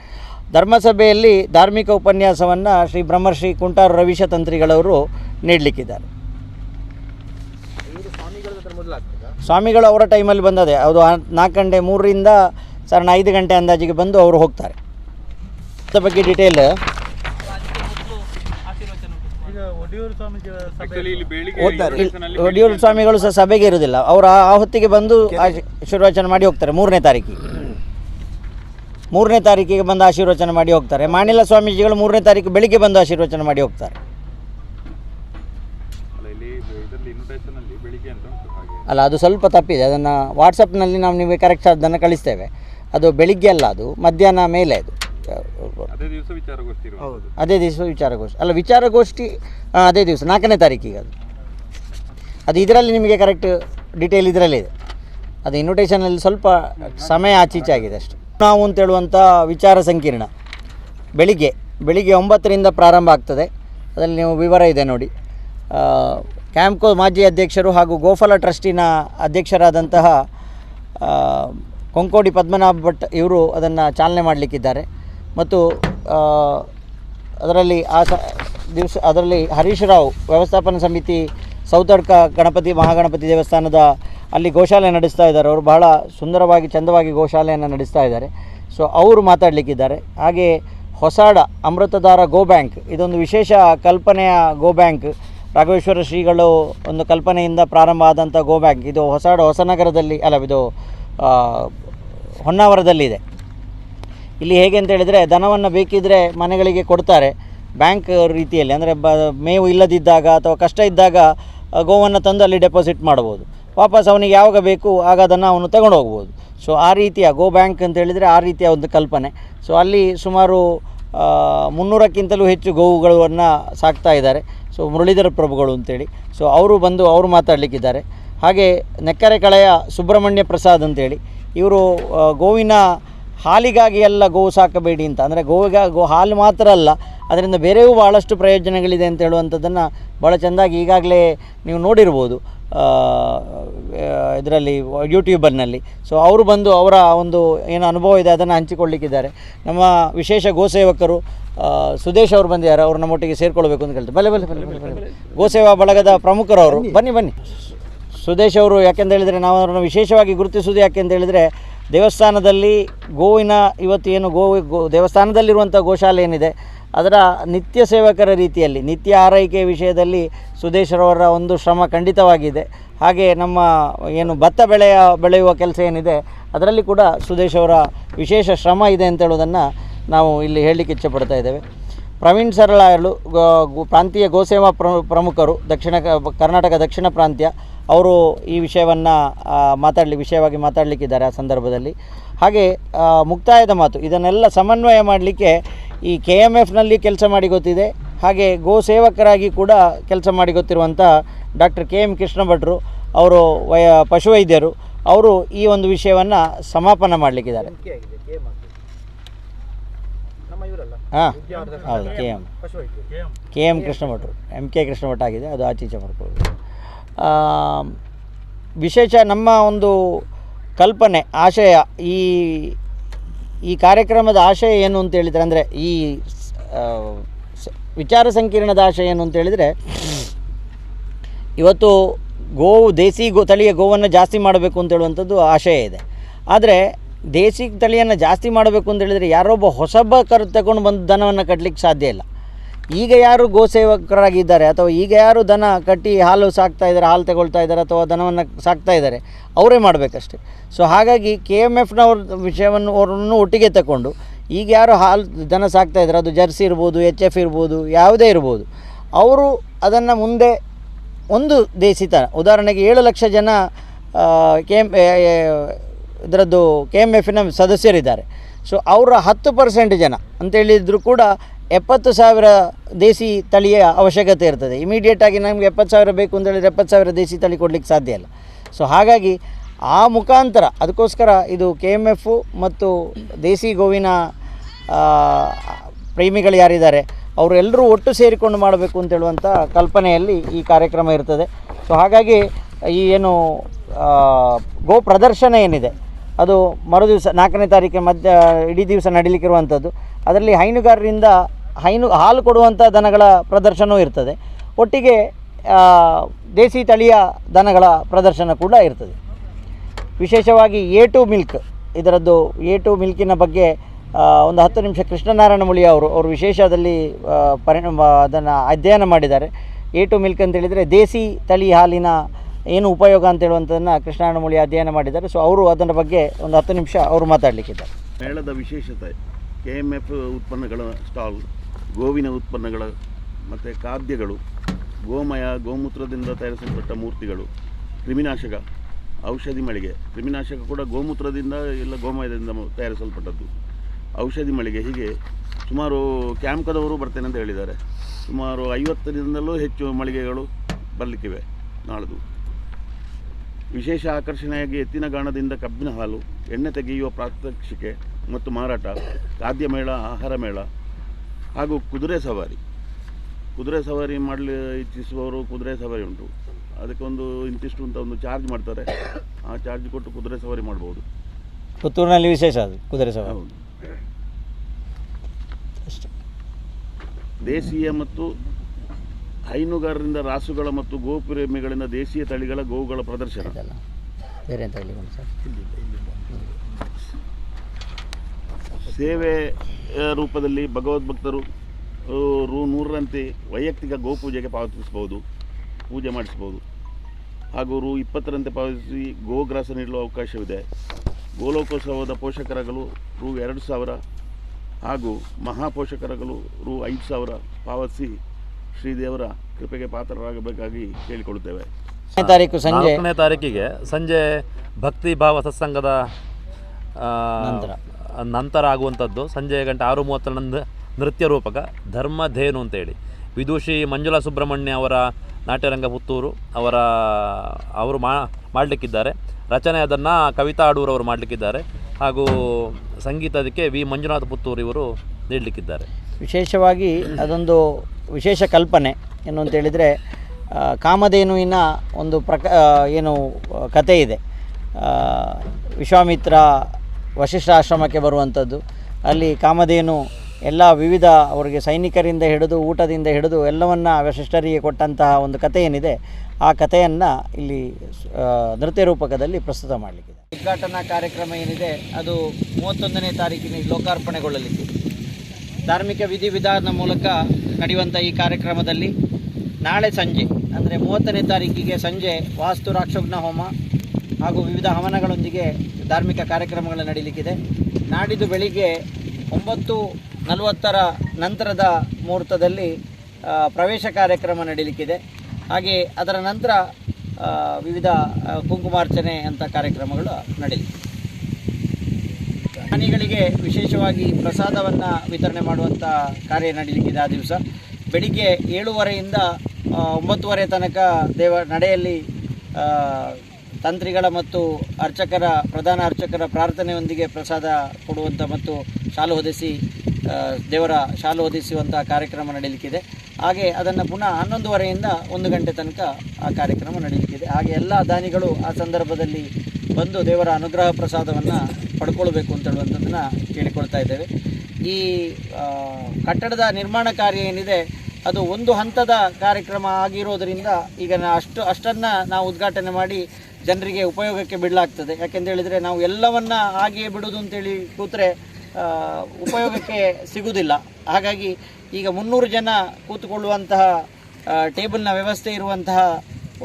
ಧರ್ಮಸಭೆಯಲ್ಲಿ ಧಾರ್ಮಿಕ ಉಪನ್ಯಾಸವನ್ನು ಶ್ರೀ ಬ್ರಹ್ಮಶ್ರೀ ಕುಂಟಾರು ರವೀಶ ತಂತ್ರಿಗಳವರು ನೀಡಲಿಕ್ಕಿದ್ದಾರೆ. ಸ್ವಾಮಿಗಳ ಹತ್ರ ಮೊದಲಾಗ್ತದಾ ಸ್ವಾಮಿಗಳು ಅವರ ಟೈಮಲ್ಲಿ ಬಂದದೆ. ಅದು ನಾಲ್ಕು ಗಂಟೆ ಮೂರರಿಂದ ಸರಣ ಐದು ಗಂಟೆ ಅಂದಾಜಿಗೆ ಬಂದು ಅವರು ಹೋಗ್ತಾರೆ. ಅದರ ಬಗ್ಗೆ ಡೀಟೇಲ್ ಒಡಿಯೂರು ಸ್ವಾಮಿಗಳು ಸಹ ಸಭೆಗೆ ಇರುವುದಿಲ್ಲ. ಅವರು ಆ ಹೊತ್ತಿಗೆ ಬಂದು ಆಶೀ- ಆಶೀರ್ವಚನ ಮಾಡಿ ಹೋಗ್ತಾರೆ ಮೂರನೇ ತಾರೀಕಿಗೆ. ಮೂರನೇ ತಾರೀಕಿಗೆ ಬಂದು ಆಶೀರ್ವಚನ ಮಾಡಿ ಹೋಗ್ತಾರೆ. ಮಾಣಿಲ ಸ್ವಾಮೀಜಿಗಳು ಮೂರನೇ ತಾರೀಕು ಬೆಳಿಗ್ಗೆ ಬಂದು ಆಶೀರ್ವಚನ ಮಾಡಿ ಹೋಗ್ತಾರೆ. ಅಲ್ಲ ಅದು ಸ್ವಲ್ಪ ತಪ್ಪಿದೆ. ಅದನ್ನು ವಾಟ್ಸಪ್ನಲ್ಲಿ ನಾವು ನಿಮಗೆ ಕರೆಕ್ಟ್ ಅದನ್ನು ಕಳಿಸ್ತೇವೆ. ಅದು ಬೆಳಿಗ್ಗೆ ಅಲ್ಲ ಅದು ಮಧ್ಯಾಹ್ನ ಮೇಲೆ ಅದು. ಅದೇ ದಿವಸ ವಿಚಾರಗೋಷ್ಠಿ ಅಲ್ಲ ವಿಚಾರಗೋಷ್ಠಿ ಅದೇ ದಿವಸ ನಾಲ್ಕನೇ ತಾರೀಕಿಗೆ ಅದು. ಅದು ಇದರಲ್ಲಿ ನಿಮಗೆ ಕರೆಕ್ಟ್ ಡೀಟೇಲ್ ಇದರಲ್ಲೇ ಇದೆ ಅದು ಇನ್ವಿಟೇಷನಲ್ಲಿ ಸ್ವಲ್ಪ ಸಮಯ ಆಚೀಚೆ ಆಗಿದೆ ಅಷ್ಟು. ನಾವು ಅಂತೇಳುವಂಥ ವಿಚಾರ ಸಂಕಿರಣ. ಬೆಳಿಗ್ಗೆ ಬೆಳಿಗ್ಗೆ ಒಂಬತ್ತರಿಂದ ಪ್ರಾರಂಭ ಆಗ್ತದೆ. ಅದರಲ್ಲಿ ನೀವು ವಿವರ ಇದೆ ನೋಡಿ. ಕ್ಯಾಂಪ್ಕೋ ಮಾಜಿ ಅಧ್ಯಕ್ಷರು ಹಾಗೂ ಗೋಫಲ ಟ್ರಸ್ಟಿನ ಅಧ್ಯಕ್ಷರಾದಂತಹ ಕೊಂಕೋಡಿ ಪದ್ಮನಾಭ ಭಟ್ ಇವರು ಅದನ್ನು ಚಾಲನೆ ಮಾಡಲಿಕ್ಕಿದ್ದಾರೆ. ಮತ್ತು ಅದರಲ್ಲಿ ಆ ಸ, ದಿವಸ, ಅದರಲ್ಲಿ ಹರೀಶ್ ರಾವ್ ವ್ಯವಸ್ಥಾಪನಾ ಸಮಿತಿ ಸೌತಡ್ಕ ಗಣಪತಿ, ಮಹಾಗಣಪತಿ ದೇವಸ್ಥಾನದ ಅಲ್ಲಿ ಗೋಶಾಲೆ ನಡೆಸ್ತಾ ಇದ್ದಾರೆ. ಅವರು ಬಹಳ ಸುಂದರವಾಗಿ, ಚಂದವಾಗಿ ಗೋಶಾಲೆಯನ್ನು ನಡೆಸ್ತಾ ಇದ್ದಾರೆ. ಸೊ ಅವರು ಮಾತಾಡಲಿಕ್ಕಿದ್ದಾರೆ. ಹಾಗೆ ಹೊಸಾಡ ಅಮೃತಧಾರ ಗೋ ಬ್ಯಾಂಕ್, ಇದೊಂದು ವಿಶೇಷ ಕಲ್ಪನೆಯ ಗೋ ಬ್ಯಾಂಕ್. ರಾಘವೇಶ್ವರ ಶ್ರೀಗಳು ಒಂದು ಕಲ್ಪನೆಯಿಂದ ಪ್ರಾರಂಭ ಆದಂಥ ಗೋ ಬ್ಯಾಂಕ್. ಇದು ಹೊಸಾಡ ಹೊಸನಗರದಲ್ಲಿ, ಅಲ್ಲ, ಇದು ಹೊನ್ನಾವರದಲ್ಲಿದೆ. ಇಲ್ಲಿ ಹೇಗೆ ಅಂತ ಹೇಳಿದರೆ ದನವನ್ನು ಬೇಕಿದ್ದರೆ ಮನೆಗಳಿಗೆ ಕೊಡ್ತಾರೆ. ಬ್ಯಾಂಕ್ ರೀತಿಯಲ್ಲಿ, ಅಂದರೆ ಬ, ಮೇವು ಇಲ್ಲದಿದ್ದಾಗ ಅಥವಾ ಕಷ್ಟ ಇದ್ದಾಗ ಗೋವನ್ನು ತಂದು ಅಲ್ಲಿ ಡೆಪಾಸಿಟ್ ಮಾಡ್ಬೋದು ವಾಪಸ್ ಅವನಿಗೆ ಯಾವಾಗ ಬೇಕು, ಆಗ ಅದನ್ನು ಅವನು ತಗೊಂಡು ಹೋಗ್ಬೋದು ಸೊ ಆ ರೀತಿಯ ಗೋ ಬ್ಯಾಂಕ್ ಅಂತ ಹೇಳಿದರೆ ಆ ರೀತಿಯ ಒಂದು ಕಲ್ಪನೆ. ಸೊ ಅಲ್ಲಿ ಸುಮಾರು ಮುನ್ನೂರಕ್ಕಿಂತಲೂ ಹೆಚ್ಚು ಗೋವುಗಳನ್ನು ಸಾಕ್ತಾ ಇದ್ದಾರೆ. ಸೊ ಮುರಳೀಧರ ಪ್ರಭುಗಳು ಅಂತೇಳಿ. ಸೊ ಅವರು ಬಂದು ಅವರು ಮಾತಾಡಲಿಕ್ಕಿದ್ದಾರೆ. ಹಾಗೆ ನೆಕ್ಕರೆ ಕಳೆಯ ಸುಬ್ರಹ್ಮಣ್ಯ ಪ್ರಸಾದ್ ಅಂತೇಳಿ. ಇವರು ಗೋವಿನ ಹಾಲಿಗಾಗಿ ಎಲ್ಲ ಗೋವು ಸಾಕಬೇಡಿ ಅಂತ. ಅಂದರೆ ಗೋವಿಗ ಗೋ ಹಾಲು ಮಾತ್ರ ಅಲ್ಲ, ಅದರಿಂದ ಬೇರೆಯೂ ಭಾಳಷ್ಟು ಪ್ರಯೋಜನಗಳಿದೆ ಅಂತ ಹೇಳುವಂಥದ್ದನ್ನು ಭಾಳ ಚೆಂದಾಗಿ ಈಗಾಗಲೇ ನೀವು ನೋಡಿರ್ಬೋದು ಇದರಲ್ಲಿ ಯೂಟ್ಯೂಬರ್ನಲ್ಲಿ. ಸೊ ಅವರು ಬಂದು ಅವರ ಒಂದು ಏನು ಅನುಭವ ಇದೆ, ಅದನ್ನು ಹಂಚಿಕೊಳ್ಳಿಕ್ಕಿದ್ದಾರೆ. ನಮ್ಮ ವಿಶೇಷ ಗೋಸೇವಕರು ಸುದೇಶ್ ಅವರು ಬಂದಿದ್ದಾರೆ ಅವ್ರು ನಮ್ಮೊಟ್ಟಿಗೆ ಸೇರಿಕೊಳ್ಬೇಕು ಅಂತ ಕೇಳ್ತಾರೆ. ಬಲೆ ಬಲೆ ಬಲೆ ಬಲೆ ಬಲೆ ಗೋಸೇವಾ ಬಳಗದ ಪ್ರಮುಖರು ಅವರು ಬನ್ನಿ ಬನ್ನಿ. ಸುದೇಶ್ ಅವರು ಯಾಕೆಂತ ಹೇಳಿದರೆ, ನಾವು ಅವರನ್ನು ವಿಶೇಷವಾಗಿ ಗುರುತಿಸುವುದು ಯಾಕೆ ಅಂತ ಹೇಳಿದರೆ ದೇವಸ್ಥಾನದಲ್ಲಿ ಗೋವಿನ ಇವತ್ತು ಏನು ಗೋ ಗೋ, ದೇವಸ್ಥಾನದಲ್ಲಿರುವಂಥ ಗೋಶಾಲೆ ಏನಿದೆ, ಅದರ ನಿತ್ಯ ಸೇವಕರ ರೀತಿಯಲ್ಲಿ, ನಿತ್ಯ ಆರೈಕೆ ವಿಷಯದಲ್ಲಿ ಸುದೇಶ್ವರವರ ಒಂದು ಶ್ರಮ ಖಂಡಿತವಾಗಿದೆ. ಹಾಗೆ ನಮ್ಮ ಏನು ಭತ್ತ ಬೆಳೆಯ, ಬೆಳೆಯುವ ಕೆಲಸ ಏನಿದೆ, ಅದರಲ್ಲಿ ಕೂಡ ಸುದೇಶ್ವರ ವಿಶೇಷ ಶ್ರಮ ಇದೆ ಅಂತ ಹೇಳೋದನ್ನು ನಾವು ಇಲ್ಲಿ ಹೇಳಲಿಕ್ಕೆ ಇಚ್ಛೆಪಡ್ತಾ ಇದ್ದೇವೆ. ಪ್ರವೀಣ್ ಸರಳಾಯಲು ಪ್ರಾಂತೀಯ ಗೋಸೇವಾ ಪ್ರ, ಪ್ರಮುಖರು, ದಕ್ಷಿಣ ಕರ್ನಾಟಕ ದಕ್ಷಿಣ ಪ್ರಾಂತ್ಯ, ಅವರು ಈ ವಿಷಯವನ್ನು ಮಾತಾಡಲಿ, ವಿಷಯವಾಗಿ ಮಾತಾಡಲಿಕ್ಕಿದ್ದಾರೆ ಆ ಸಂದರ್ಭದಲ್ಲಿ. ಹಾಗೆ ಮುಕ್ತಾಯದ ಮಾತು, ಇದನ್ನೆಲ್ಲ ಸಮನ್ವಯ ಮಾಡಲಿಕ್ಕೆ ಈ ಕೆ ಎಂ ಎಫ್ನಲ್ಲಿ ಕೆಲಸ ಮಾಡಿ ಗೊತ್ತಿದೆ. ಹಾಗೆ ಗೋ ಸೇವಕರಾಗಿ ಕೂಡ ಕೆಲಸ ಮಾಡಿ ಗೊತ್ತಿರುವಂಥ ಡಾಕ್ಟರ್ ಕೆ ಎಂ ಕೃಷ್ಣ ಭಟ್ರು ಅವರು ವಯ, ಪಶುವೈದ್ಯರು, ಅವರು ಈ ಒಂದು ವಿಷಯವನ್ನು ಸಮಾಪನ ಮಾಡಲಿಕ್ಕಿದ್ದಾರೆ ಮುಖ್ಯ ಆಗಿದೆ ಕೆ ಎಂ ಅಂತ ನಮ್ಮ ಇವರಲ್ಲ ಹಾಂ. ಹೌದು ಕೆ ಎಂ ಕೆ ಎಂ ಕೃಷ್ಣಮಠರು. ಎಂ ಕೆ ಕೃಷ್ಣಭಟ್ ಆಗಿದೆ ಅದು ಆಚೀಚೆ ಆ, ವಿಶೇಷ ನಮ್ಮ ಒಂದು ಕಲ್ಪನೆ ಆಶಯ ಈ ಈ ಕಾರ್ಯಕ್ರಮದ ಆಶಯ ಏನು ಅಂತ ಹೇಳಿದರೆ ಅಂದರೆ ಈ ವಿಚಾರ ಸಂಕಿರಣದ ಆಶಯ ಏನು ಅಂತ ಹೇಳಿದರೆ ಇವತ್ತು ಗೋವು ದೇಸಿ ಗೋ ತಳಿಯ ಗೋವನ್ನು ಜಾಸ್ತಿ ಮಾಡಬೇಕು ಅಂತ ಹೇಳುವಂಥದ್ದು ಆಶಯ ಇದೆ. ಆದರೆ ದೇಸಿ ತಳಿಯನ್ನು ಜಾಸ್ತಿ ಮಾಡಬೇಕು ಅಂತ ಹೇಳಿದರೆ ಯಾರೊಬ್ಬ ಹೊಸಬ್ಬ ಕರು ತಗೊಂಡು ಬಂದು ದನವನ್ನು ಕಟ್ಟಲಿಕ್ಕೆ ಸಾಧ್ಯ ಇಲ್ಲ. ಈಗ ಯಾರು ಗೋಸೇವಕರಾಗಿದ್ದಾರೆ ಅಥವಾ ಈಗ ಯಾರು ದನ ಕಟ್ಟಿ ಹಾಲು ಸಾಕ್ತಾ ಇದ್ದಾರೆ, ಹಾಲು ತಗೊಳ್ತಾ ಇದ್ದಾರೆ ಅಥವಾ ದನವನ್ನು ಸಾಕ್ತಾ ಇದ್ದಾರೆ, ಅವರೇ ಮಾಡಬೇಕಷ್ಟೆ. ಸೊ ಹಾಗಾಗಿ ಕೆ ಎಂ ಎಫ್ನವ್ರ ವಿಷಯವನ್ನು ಅವರನ್ನು ಒಟ್ಟಿಗೆ ತಗೊಂಡು ಈಗ ಯಾರು ಹಾಲು ದನ ಸಾಕ್ತಾ ಇದ್ದಾರೆ, ಅದು ಜರ್ಸಿ ಇರ್ಬೋದು, ಎಚ್ ಎಫ್ ಇರ್ಬೋದು, ಯಾವುದೇ ಇರ್ಬೋದು, ಅವರು ಅದನ್ನು ಮುಂದೆ ಒಂದು ದೇಸಿತನ ಉದಾಹರಣೆಗೆ ಏಳು ಲಕ್ಷ ಜನ ಕೆ ಇದರದ್ದು ಕೆ ಎಂ ಎಫಿನ ಸದಸ್ಯರಿದ್ದಾರೆ. ಸೊ ಅವರ ಹತ್ತು ಪರ್ಸೆಂಟ್ ಜನ ಅಂತೇಳಿದ್ರು ಕೂಡ ಎಪ್ಪತ್ತು ಸಾವಿರ ದೇಸಿ ತಳಿಯ ಅವಶ್ಯಕತೆ ಇರ್ತದೆ. ಇಮಿಡಿಯೇಟಾಗಿ ನಮಗೆ ಎಪ್ಪತ್ತು ಸಾವಿರ ಬೇಕು ಅಂತ ಹೇಳಿದ್ರೆ ಎಪ್ಪತ್ತು ಸಾವಿರ ದೇಸಿ ತಳಿ ಕೊಡಲಿಕ್ಕೆ ಸಾಧ್ಯ ಇಲ್ಲ. ಸೊ ಹಾಗಾಗಿ ಆ ಮುಖಾಂತರ ಅದಕ್ಕೋಸ್ಕರ ಇದು ಕೆ ಎಂ ಎಫು ಮತ್ತು ದೇಸಿ ಗೋವಿನ ಪ್ರೇಮಿಗಳು ಯಾರಿದ್ದಾರೆ, ಅವರೆಲ್ಲರೂ ಒಟ್ಟು ಸೇರಿಕೊಂಡು ಮಾಡಬೇಕು ಅಂತ ಹೇಳುವಂಥ ಕಲ್ಪನೆಯಲ್ಲಿ ಈ ಕಾರ್ಯಕ್ರಮ ಇರ್ತದೆ. ಸೊ ಹಾಗಾಗಿ ಈ ಏನು ಗೋ ಪ್ರದರ್ಶನ ಏನಿದೆ ಅದು ಮರು ದಿವಸ ನಾಲ್ಕನೇ ತಾರೀಕಿನ ಮಧ್ಯ, ಇಡೀ ದಿವಸ ನಡೀಲಿಕ್ಕಿರುವಂಥದ್ದು ಅದರಲ್ಲಿ ಹೈನುಗಾರರಿಂದ ಹೈನು, ಹಾಲು ಕೊಡುವಂಥ ದನಗಳ ಪ್ರದರ್ಶನವೂ ಇರ್ತದೆ. ಒಟ್ಟಿಗೆ ದೇಸಿ ತಳಿಯ ದನಗಳ ಪ್ರದರ್ಶನ ಕೂಡ ಇರ್ತದೆ. ವಿಶೇಷವಾಗಿ ಎ ಟು ಮಿಲ್ಕ್, ಇದರದ್ದು ಎ ಟು ಮಿಲ್ಕಿನ ಬಗ್ಗೆ ಒಂದು ಹತ್ತು ನಿಮಿಷ ಕೃಷ್ಣನಾರಾಯಣ ಮುಳಿ ಅವರು ಅವರು ವಿಶೇಷದಲ್ಲಿ ಪರಿಣಾಮ, ಅದನ್ನು ಅಧ್ಯಯನ ಮಾಡಿದ್ದಾರೆ. ಎ ಟು ಮಿಲ್ಕ್ ಅಂತ ಹೇಳಿದರೆ ದೇಸಿ ತಳಿ ಹಾಲಿನ ಏನು ಉಪಯೋಗ ಅಂತ ಹೇಳುವಂಥದ್ದನ್ನು ಕೃಷ್ಣನಾರಾಯಣ ಮುಳಿ ಅಧ್ಯಯನ ಮಾಡಿದ್ದಾರೆ. ಸೊ ಅವರು ಅದರ ಬಗ್ಗೆ ಒಂದು ಹತ್ತು ನಿಮಿಷ ಅವರು ಮಾತಾಡಲಿಕ್ಕಿದ್ದಾರೆ. ಮೇಳದ ವಿಶೇಷತೆ ಕೆ ಎಂ ಎಫ್ ಉತ್ಪನ್ನಗಳ ಸ್ಟಾಲ್ ಗೋವಿನ ಉತ್ಪನ್ನಗಳ ಮತ್ತು ಖಾದ್ಯಗಳು, ಗೋಮಯ, ಗೋಮೂತ್ರದಿಂದ ತಯಾರಿಸಲ್ಪಟ್ಟ ಮೂರ್ತಿಗಳು, ಕ್ರಿಮಿನಾಶಕ, ಔಷಧಿ ಮಳಿಗೆ. ಕ್ರಿಮಿನಾಶಕ ಕೂಡ ಗೋಮೂತ್ರದಿಂದ ಇಲ್ಲ ಗೋಮಯದಿಂದ ತಯಾರಿಸಲ್ಪಟ್ಟದ್ದು. ಔಷಧಿ ಮಳಿಗೆ ಹೀಗೆ ಸುಮಾರು ಕ್ಯಾಂಪ್ಕದವರು ಬರ್ತೇನೆ ಅಂತ ಹೇಳಿದ್ದಾರೆ. ಸುಮಾರು ಐವತ್ತರಿಂದಲೂ ಹೆಚ್ಚು ಮಳಿಗೆಗಳು ಬರಲಿಕ್ಕಿವೆ ನಾಳ್ದು. ವಿಶೇಷ ಆಕರ್ಷಣೆಯಾಗಿ ಎತ್ತಿನ ಗಾಣದಿಂದ ಕಬ್ಬಿನ ಹಾಲು ಎಣ್ಣೆ ತೆಗೆಯುವ ಪ್ರಾತ್ಯಕ್ಷಿಕೆ ಮತ್ತು ಮಾರಾಟ ಖಾದ್ಯ ಮೇಳ ಆಹಾರ ಮೇಳ ಹಾಗೂ ಕುದುರೆ ಸವಾರಿ. ಕುದುರೆ ಸವಾರಿ ಮಾಡಲಿ ಇಚ್ಛಿಸುವವರು ಕುದುರೆ ಸವಾರಿ ಉಂಟು. ಅದಕ್ಕೊಂದು ಇಂತಿಷ್ಟು ಅಂತ ಒಂದು ಚಾರ್ಜ್ ಮಾಡ್ತಾರೆ. ಆ ಚಾರ್ಜ್ ಕೊಟ್ಟು ಕುದುರೆ ಸವಾರಿ ಮಾಡ್ಬೋದು. ಪುತ್ತೂರಿನಲ್ಲಿ ವಿಶೇಷ ಅದು ಕುದುರೆ ಸವಾರಿ. ಹೌದು. ದೇಶೀಯ ಮತ್ತು ಹೈನುಗಾರರಿಂದ ರಾಸುಗಳ ಮತ್ತು ಗೋಪ್ರೇಮಿಗಳಿಂದ ದೇಶೀಯ ತಳಿಗಳ ಗೋವುಗಳ ಪ್ರದರ್ಶನ. ಸೇವೆ ಬೇರೆ ಅಂತ ಹೇಳಿ ಒಂದು ಸರ್? ಸೇವೆಯ ರೂಪದಲ್ಲಿ ಭಗವದ್ಭಕ್ತರು ಆ, ರು ನೂರರಂತೆ ವೈಯಕ್ತಿಕ ಗೋಪೂಜೆಗೆ ಪಾವತಿಸಬಹುದು ಪೂಜೆ ಮಾಡಿಸ್ಬೋದು ಹಾಗೂ ರು ಇಪ್ಪತ್ತರಂತೆ ಪಾವತಿಸಿ ಗೋಗ್ರಾಸ ನೀಡಲು ಅವಕಾಶವಿದೆ. ಗೋಲೋಕೋತ್ಸವದ ಪೋಷಕರಗಳು ರು ಎರಡು ಸಾವಿರ ಹಾಗೂ ಮಹಾಪೋಷಕರಗಳು ರು ಐದು ಸಾವಿರ ಪಾವತಿಸಿ ಶ್ರೀದೇವರ ಕೃಪೆಗೆ ಪಾತ್ರರಾಗಬೇಕಾಗಿ ಕೇಳಿಕೊಳ್ಳುತ್ತೇವೆ. ತಾರೀಕು ಸಂಜೆ. ನಾಲ್ಕನೇ ತಾರೀಕಿಗೆ ಸಂಜೆ ಭಕ್ತಿ ಭಾವ ಸತ್ಸಂಗದ. ನಂತರ. ಆಗುವಂಥದ್ದು. ಸಂಜೆ ಗಂಟೆ ಆರು ಮೂವತ್ತರ ನೃತ್ಯ ರೂಪಕ ಧರ್ಮಧೇನು ಅಂತೇಳಿ. ವಿದೂಷಿ ಮಂಜುಳಾ ಸುಬ್ರಹ್ಮಣ್ಯ ಅವರ ನಾಟ್ಯರಂಗ ಪುತ್ತೂರು ಅವರ, ಅವರು ಮಾ, ಮಾಡಲಿಕ್ಕಿದ್ದಾರೆ. ರಚನೆ ಅದನ್ನು ಕವಿತಾ ಆಡೂರವರು ಮಾಡಲಿಕ್ಕಿದ್ದಾರೆ. ಹಾಗೂ ಸಂಗೀತಕ್ಕೆ ವಿ. ಮಂಜುನಾಥ ಪುತ್ತೂರು ಇವರು ನೀಡಲಿಕ್ಕಿದ್ದಾರೆ. ವಿಶೇಷವಾಗಿ ಅದೊಂದು ವಿಶೇಷ ಕಲ್ಪನೆ ಏನು ಅಂತೇಳಿದರೆ ಕಾಮಧೇನುವಿನ ಒಂದು ಪ್ರಕ ಏನು ಕತೆ ಇದೆ. ವಿಶ್ವಾಮಿತ್ರ ವಶಿಷ್ಠಾಶ್ರಮಕ್ಕೆ ಬರುವಂಥದ್ದು ಅಲ್ಲಿ ಕಾಮಧೇನು ಎಲ್ಲ ವಿವಿಧ ಅವರಿಗೆ ಸೈನಿಕರಿಂದ ಹಿಡಿದು, ಊಟದಿಂದ ಹಿಡಿದು ಎಲ್ಲವನ್ನು ವಶಿಷ್ಠರಿಗೆ ಕೊಟ್ಟಂತಹ ಒಂದು ಕಥೆ ಏನಿದೆ ಆ ಕಥೆಯನ್ನು ಇಲ್ಲಿ ನೃತ್ಯ ರೂಪಕದಲ್ಲಿ ಪ್ರಸ್ತುತ ಮಾಡಲಿಕ್ಕಿದೆ. ಉದ್ಘಾಟನಾ ಕಾರ್ಯಕ್ರಮ ಏನಿದೆ, ಅದು ಮೂವತ್ತೊಂದನೇ ತಾರೀಕಿನ ಲೋಕಾರ್ಪಣೆಗೊಳ್ಳಲಿದೆ ಧಾರ್ಮಿಕ ವಿಧಿವಿಧಾನದ ಮೂಲಕ ನಡೆಯುವಂಥ ಈ ಕಾರ್ಯಕ್ರಮದಲ್ಲಿ ನಾಳೆ ಸಂಜೆ, ಅಂದರೆ ಮೂವತ್ತನೇ ತಾರೀಕಿಗೆ ಸಂಜೆ ವಾಸ್ತು ರಾಕ್ಷೋಗ್ನ ಹೋಮ ಹಾಗೂ ವಿವಿಧ ಹವನಗಳೊಂದಿಗೆ ಧಾರ್ಮಿಕ ಕಾರ್ಯಕ್ರಮಗಳು ನಡೀಲಿಕ್ಕಿದೆ. ನಾಡಿದ್ದು ಬೆಳಿಗ್ಗೆ ಒಂಬತ್ತು ನಲವತ್ತರ ನಂತರದ ಮುಹೂರ್ತದಲ್ಲಿ ಪ್ರವೇಶ ಕಾರ್ಯಕ್ರಮ ನಡೀಲಿಕ್ಕಿದೆ. ಹಾಗೆ ಅದರ ನಂತರ ವಿವಿಧ ಕುಂಕುಮಾರ್ಚನೆ ಅಂತ ಕಾರ್ಯಕ್ರಮಗಳು ನಡೀಲಿದೆ ಪ್ರಾಣಿಗಳಿಗೆ ವಿಶೇಷವಾಗಿ ಪ್ರಸಾದವನ್ನು ವಿತರಣೆ ಮಾಡುವಂಥ ಕಾರ್ಯ ನಡೀಲಿಕ್ಕಿದೆ ಆ ದಿವಸ. ಬೆಳಿಗ್ಗೆ ಏಳುವರೆಯಿಂದ ಒಂಬತ್ತುವರೆ ತನಕ ದೇವ, ನಡೆಯಲ್ಲಿ ತಂತ್ರಿಗಳ ಮತ್ತು ಅರ್ಚಕರ, ಪ್ರಧಾನ ಅರ್ಚಕರ ಪ್ರಾರ್ಥನೆಯೊಂದಿಗೆ ಪ್ರಸಾದ ಕೊಡುವಂಥ ಮತ್ತು ಶಾಲು ಹೊದಿಸಿ ದೇವರ ಶಾಲು ಹೊದಿಸುವಂಥ ಕಾರ್ಯಕ್ರಮ ನಡೀಲಿಕ್ಕಿದೆ. ಹಾಗೆ ಅದನ್ನು ಪುನಃ ಹನ್ನೊಂದುವರೆಯಿಂದ ಒಂದು ಗಂಟೆ ತನಕ ಆ ಕಾರ್ಯಕ್ರಮ ನಡೀಲಿಕ್ಕಿದೆ. ಹಾಗೆ ಎಲ್ಲ ದಾನಿಗಳು ಆ ಸಂದರ್ಭದಲ್ಲಿ ಬಂದು ದೇವರ ಅನುಗ್ರಹ ಪ್ರಸಾದವನ್ನು ಪಡ್ಕೊಳ್ಬೇಕು ಅಂತ ಹೇಳುವಂಥದ್ದನ್ನು ಕೇಳಿಕೊಳ್ತಾ ಇದ್ದೇವೆ. ಈ ಕಟ್ಟಡದ ನಿರ್ಮಾಣ ಕಾರ್ಯ ಏನಿದೆ, ಅದು ಒಂದು ಹಂತದ ಕಾರ್ಯಕ್ರಮ ಆಗಿರೋದರಿಂದ ಈಗ ಅಷ್ಟು, ಅಷ್ಟನ್ನು ನಾವು ಉದ್ಘಾಟನೆ ಮಾಡಿ ಜನರಿಗೆ ಉಪಯೋಗಕ್ಕೆ ಬಿಡಲಾಗ್ತದೆ. ಯಾಕೆಂತ ಹೇಳಿದರೆ ನಾವು ಎಲ್ಲವನ್ನು ಹಾಗೆಯೇ ಬಿಡೋದು ಅಂತೇಳಿ ಕೂತ್ರೆ ಉಪಯೋಗಕ್ಕೆ ಸಿಗುವುದಿಲ್ಲ. ಹಾಗಾಗಿ ಈಗ ಮುನ್ನೂರು ಜನ ಕೂತುಕೊಳ್ಳುವಂತಹ ಟೇಬಲ್ನ ವ್ಯವಸ್ಥೆ ಇರುವಂತಹ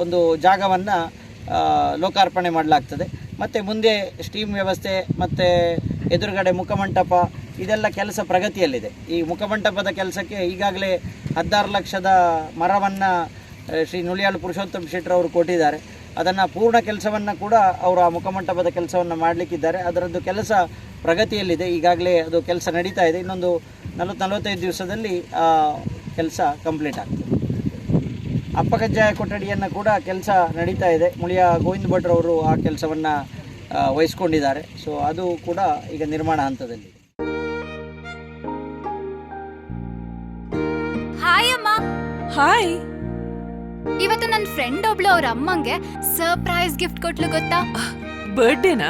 ಒಂದು ಜಾಗವನ್ನು ಲೋಕಾರ್ಪಣೆ ಮಾಡಲಾಗ್ತದೆ. ಮತ್ತು ಮುಂದೆ ಸ್ಟೀಮ್ ವ್ಯವಸ್ಥೆ, ಮತ್ತು ಎದುರುಗಡೆ ಮುಖಮಂಟಪ, ಇದೆಲ್ಲ ಕೆಲಸ ಪ್ರಗತಿಯಲ್ಲಿದೆ. ಈ ಮುಖಮಂಟಪದ ಕೆಲಸಕ್ಕೆ ಈಗಾಗಲೇ ಹದಿನಾರು ಲಕ್ಷದ ಮರವನ್ನು ಶ್ರೀ ನುಳಿಯಾಳು ಪುರುಷೋತ್ತಮ ಶೆಟ್ಟರ್ ಅವರು ಕೊಟ್ಟಿದ್ದಾರೆ. ಅದನ್ನು ಪೂರ್ಣ ಕೆಲಸವನ್ನು ಕೂಡ ಅವರು ಆ ಮುಖಮಂಟಪದ ಕೆಲಸವನ್ನು ಮಾಡಲಿಕ್ಕಿದ್ದಾರೆ. ಅದರದ್ದು ಕೆಲಸ ಪ್ರಗತಿಯಲ್ಲಿದೆ. ಈಗಾಗಲೇ ಅದು ಕೆಲಸ ನಡೀತಾ ಇದೆ. ಇನ್ನೊಂದು ನಲವತ್ತು ನಲವತ್ತೈದು ದಿವಸದಲ್ಲಿ ಆ ಕೆಲಸ ಕಂಪ್ಲೀಟ್ ಆಗ್ತದೆ. ಅಪ್ಪಕಜ್ಜಾಯ ಕೊಠಡಿಯನ್ನು ಕೂಡ ಕೆಲಸ ನಡೀತಾ ಇದೆ. ಮುಳಿಯ ಗೋವಿಂದ ಭಟ್ರವರು ಆ ಕೆಲಸವನ್ನು ವಹಿಸ್ಕೊಂಡಿದ್ದಾರೆ. ಸೊ ಅದು ಕೂಡ ಈಗ ನಿರ್ಮಾಣ ಹಂತದಲ್ಲಿ ಹಾಯ್ ಅಮ್ಮ. ಹಾಯ್ ಇವತ್ತು ನನ್ನ ಫ್ರೆಂಡ್ ಒಬ್ಳು ಅವ್ರ ಅಮ್ಮಂಗೆ ಸರ್ಪ್ರೈಸ್ ಗಿಫ್ಟ್ ಕೊಟ್ಲು ಗೊತ್ತಾ? ಬರ್ಡೇನಾ